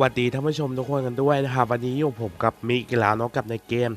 วัสดีท่านผู้ชมทุกคนกันด้วยนะครับ วันนี้อยู่ผมกับมิกแล้วเนาะกับในเกม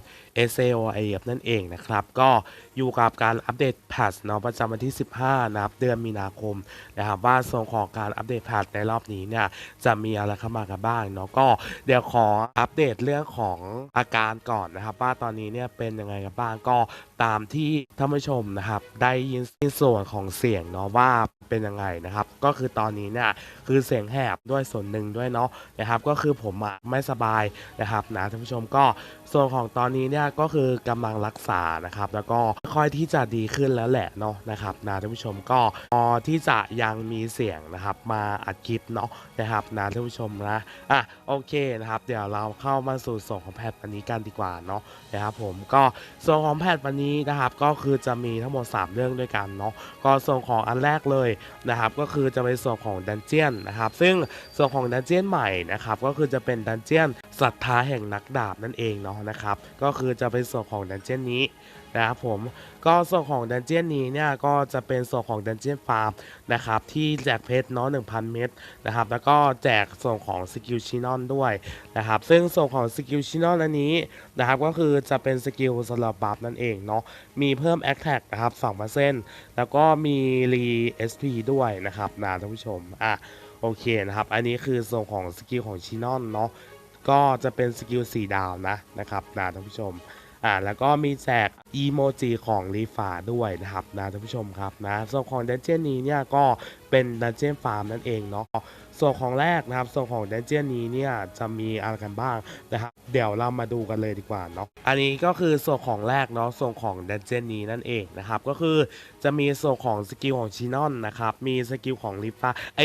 s a o i f นั่นเองนะครับ ก็อยู่กับการอัปเดตแพทเนาะประจำวันที่ 15 นะครับ เดือนมีนาคมนะครับว่าส่วนของการอัปเดตแพทในรอบนี้เนี่ยจะมีอะไรเข้ามากันบ้างเนาะก็เดี๋ยวขออัปเดตเรื่องของอาการก่อนนะครับ ว่าตอนนี้เนี่ยเป็นยังไงกันบ้างก็ตามที่ท่านผู้ชมนะครับ ได้ยินส่วนของเสียงเนาะว่าเป็นยังไงนะครับ ก็คือตอนนี้เนี่ยคือเสียงแหบด้วยส่วนหนึ่งด้วยเนาะนะครับ ก็คือผมอะไม่สบายนะครับนะท่านผู้ชมก็ ส่วนของตอนนี้เนี่ยก็คือกำลังรักษานะครับ แล้วก็ค่อยที่จะดีขึ้นแล้วแหละเนาะนะครับนะท่านผู้ชมก็พอที่จะยังมีเสียงนะครับ มาอัดคลิปเนาะนะครับนะท่านผู้ชมนะอะโอเคนะครับ เดี๋ยวเราเข้ามาสู่ส่วนของแพทย์วันนี้กันดีกว่าเนาะนะครับผมก็ส่วนของแพทย์วันนี้นะครับ ก็คือจะมีทั้งหมด 3 เรื่องด้วยกันเนาะก็ส่วนของอันแรกเลยนะครับ ก็คือจะเป็นส่วนของดันเจียนนะครับ ซึ่งส่วนของดันเจียนใหม่นะครับ ก็คือจะเป็นดันเจียนศรัทธาแห่งนักดาบนั่นเองเนาะนะครับ ก็คือจะเป็นส่วนของดันเจี้ยนนี้นะครับผมก็ส่วนของดันเจี้ยนนี้เนี่ยก็จะเป็นส่วนของดันเจี้ยนฟาร์มนะครับที่แจกเพชรเนาะ1,000 เม็ดนะครับแล้วก็แจกส่วนของสกิลชินอนด้วยนะครับซึ่งส่วนของสกิลชินอนอันนี้นะครับก็คือจะเป็นสกิลสำหรับบัฟนั่นเองเนาะมีเพิ่มแอคแท็กนะครับ2%แล้วก็มีรีเอสพีด้วยนะครับนะท่านผู้ชมอะโอเคนะครับ อันนี้คือส่วนของสกิลของชินอนเนาะ ก็จะเป็นสกิล4ดาวนะนะครับนะท่านผู้ชมอ่าแล้วก็มีแจกอีโมจิของรีฟาด้วยนะครับนะท่านผู้ชมครับนะส่วนของดันเจียนนี้เนี่ยก็เป็นดันเจียนฟาร์มนั่นเองเนาะส่วนของแรกนะครับส่วนของดันเจียนนี้เนี่ยจะมีอะไรกันบ้างนะครับเดี๋ยวเรามาดูกันเลยดีกว่าเนาะอันนี้ก็คือส่วนของแรกเนาะส่วนของดันเจียนนี้นั่นเองนะครับก็คือจะมีส่วนของสกิลของชินอนนะครับมีสกิลของรีฟาไอ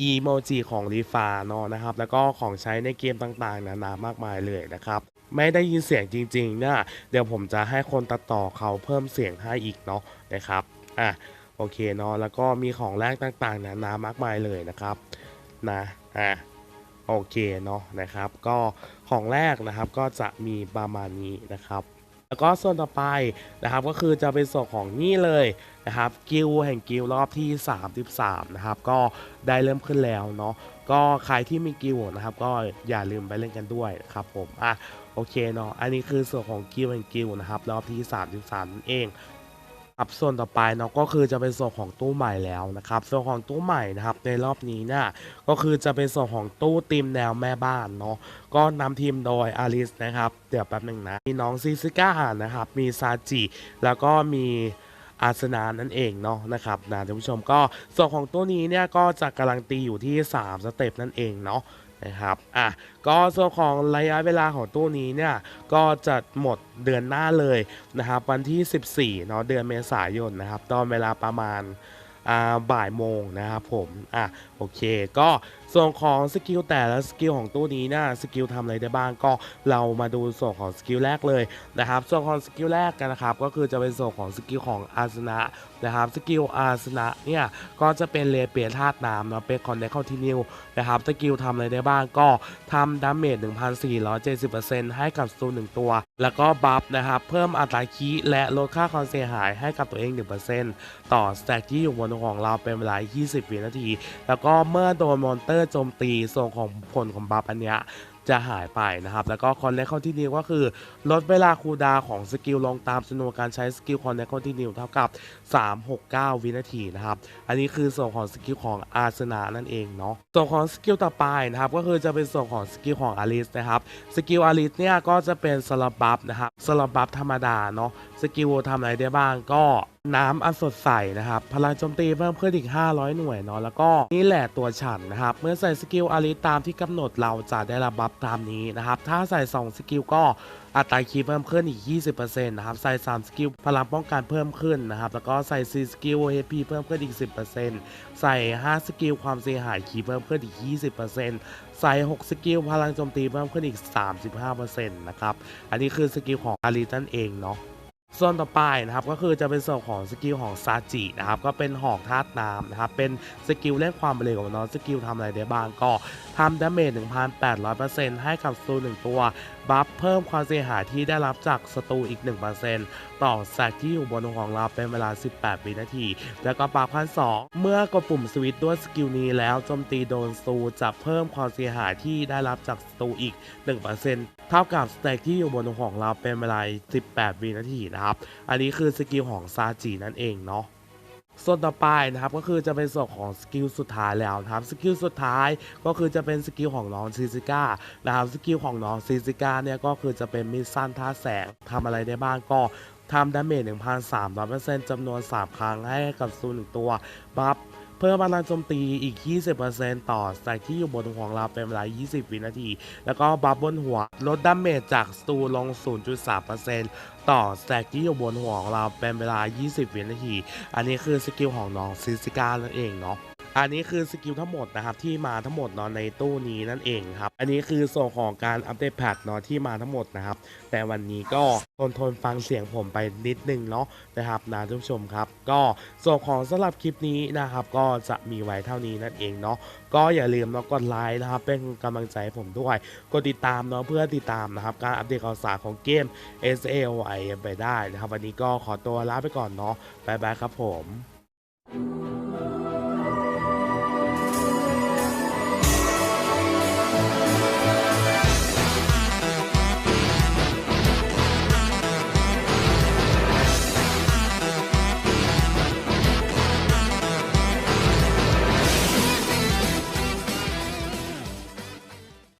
อีโมจิของรีฟาเนาะนะครับ แล้วก็ของใช้ในเกมต่างๆ นานามากมายเลยนะครับ ไม่ได้ยินเสียงจริงๆเนี่ยเดี๋ยวผมจะให้คนตัดต่อเขาเพิ่มเสียงให้อีกเนาะนะครับอะโอเคเนาะแล้วก็มีของแรกต่างๆนานามากมายเลยนะครับนะอะโอเคเนาะนะครับ ก็ของแรกนะครับก็จะมีประมาณนี้นะครับ แล้วก็ส่วนต่อไปนะครับก็คือจะเป็นส่วนของนี่เลยนะครับกิลแห่งกิลรอบที่ 33 นะครับ ก็ได้เริ่มขึ้นแล้วเนาะก็ใครที่มีกิลนะครับ ก็อย่าลืมไปเล่นกันด้วยครับผมอะโอเคเนาะอันนี้คือส่วนของกิลแห่งกิลนะครับ รอบที่ 33นั่นเอง ครับส่วนต่อไปเนาะก็คือจะเป็นส่วนของตู้ใหม่แล้วนะครับส่วนของตู้ใหม่นะครับในรอบนี้เนี่ยก็คือจะเป็นส่วนของตู้ทีมแนวแม่บ้านเนาะก็นำทีมโดยอาริสนะครับเดี๋ยวแป๊บหนึ่งนะมีน้องซิซิก้านะครับมีซาจิแล้วก็มีอาสนานั่นเองเนาะนะครับนะท่านผู้ชมก็ส่วนของตัวนี้เนี่ยก็จะกำลังตีอยู่ที่ 3 สเต็ปนั่นเองเนาะ นะครับอะก็ส่วนของระยะเวลาของตู้นี้เนี่ยก็จะหมดเดือนหน้าเลยนะครับวันที่ 14เนาะเดือนเมษายนนะครับตอนเวลาประมาณอ่าบ่ายโมงนะครับผมอะโอเคก็ ส่วนของสกิลแต่ละสกิลของตู้นี้นะสกิลทำอะไรได้บ้างก็เรามาดูส่วนของสกิลแรกเลยนะครับส่วนของสกิลแรกกันนะครับก็คือจะเป็นส่วนของสกิลของอาสนะนะครับสกิลอาสนะเนี่ยก็จะเป็นเลเปียธาตุน้ำเนาะเป็นคอนเนคคอนติเนียนะครับสกิลทำอะไรได้บ้างก็ทำดาเมจ1,470%ให้กับสตูหนึ่งตัว แล้วก็บัฟนะครับเพิ่มอัตราคีและลดค่าความเสียหายให้กับตัวเอง 1%ต่อสแต็กที่อยู่บนของเราเป็นเวลา 20 วินาที แล้วก็เมื่อโดนมอนเตอร์โจมตีส่วนของผลของบัฟอันเนี้ยจะหายไปนะครับ แล้วก็คอนเนคคอนติเนียก็คือ ลดเวลาคูดาของสกิลลงตามจำนวนการใช้สกิลคอนเนคคอนติเนียเท่ากับ 369 วินาทีนะครับ อันนี้คือส่วนของสกิลของอาสนานั่นเองเนาะ ส่วนของสกิลต่อไปนะครับ ก็คือจะเป็นส่วนของสกิลของอาริสนะครับ สกิลอาริสเนี่ยก็จะเป็นสลับบัฟนะครับ สลับบัฟธรรมดาเนาะ สกิลทำอะไรได้บ้างก็ น้ำอันสดใสนะครับ พลังโจมตีเพิ่มขึ้นอีก 500 หน่วยเนาะแล้วก็นี่แหละตัวฉันนะครับ เมื่อใส่สกิลอาริตามที่กำหนดเราจะได้รับบัฟตามนี้นะครับ ถ้าใส่ 2 สกิลก็อัตราคีเพิ่มขึ้นอีก 20%นะครับ ใส่ 3 สกิลพลังป้องกันเพิ่มขึ้นนะครับ แล้วก็ใส่ 4 สกิล HP เพิ่มขึ้นอีก 10%ใส่ 5 สกิลความเสียหายคีเพิ่มขึ้นอีก 20%ใส่ 6 สกิลพลังโจมตีเพิ่มขึ้นอีก 35%นะครับ อันนี้คือสกิลของอารินั่นเองเนาะ ส่วนต่อไปนะครับก็คือจะเป็นส่วนของสกิลของซาจินะครับก็เป็นหอกธาตุน้ำนะครับเป็นสกิลเล่นความเร็วเนาะสกิลทำอะไรได้บ้างก็ทำดาเมจ 1,800%ให้กับศัตรู1ตัวบัฟเพิ่มความเสียหายที่ได้รับจากศัตรูอีก 1%ต่อแซกที่อยู่บนหัวของเราเป็นเวลา 18 วินาที แล้วก็ปาพันสองเมื่อกดปุ่มสวิตช์ด้วยสกิลนี้แล้วโจมตีโดนศัตรูจะเพิ่มความเสียหายที่ได้รับจากศัตรูอีก 1%เท่ากับสแต็กที่อยู่บนหัวของเราเป็นเวลา 18 วินาทีนะครับ อันนี้คือสกิลของซาจินั่นเองเนาะ ส่วนต่อไปนะครับก็คือจะเป็นส่วนของสกิลสุดท้ายแล้วนะครับสกิลสุดท้ายก็คือจะเป็นสกิลของน้องซิซิก้านะครับสกิลของน้องซิซิก้าเนี่ยก็คือจะเป็นมิสซันท่าแสงทำอะไรได้บ้างก็ทำดาเมจ1,300%จำนวน 3 ครั้งให้กับซูนหนึ่งตัวบัฟ เพิ่มพลังโจมตีอีก 20%ต่อสไตล์ที่อยู่บนหัวของเราเป็นเวลา 20 วินาที แล้วก็บัฟบนหัวลดดาเมจจากสตูลง 0.3%ต่อสแต็กที่อยู่บนหัวของเราเป็นเวลา 20 วินาที อันนี้คือสกิลของน้องซิซิก้านั่นเองเนาะ อันนี้คือสกิลทั้งหมดนะครับที่มาทั้งหมดเนาะในตู้นี้นั่นเองครับ อันนี้คือส่วนของการอัปเดตแพทเนาะที่มาทั้งหมดนะครับ แต่วันนี้ก็ทนทนฟังเสียงผมไปนิดนึงเนาะนะครับนะท่านผู้ชมครับ ก็ส่วนของสำหรับคลิปนี้นะครับ ก็จะมีไว้เท่านี้นั่นเองเนาะก็อย่าลืมเนาะกดไลค์นะครับ เป็นกำลังใจผมด้วยกดติดตามเนาะเพื่อติดตามนะครับ การอัปเดตข่าวสารของเกม S A O I ไปได้นะครับ วันนี้ก็ขอตัวลาไปก่อนเนาะบายบายครับผม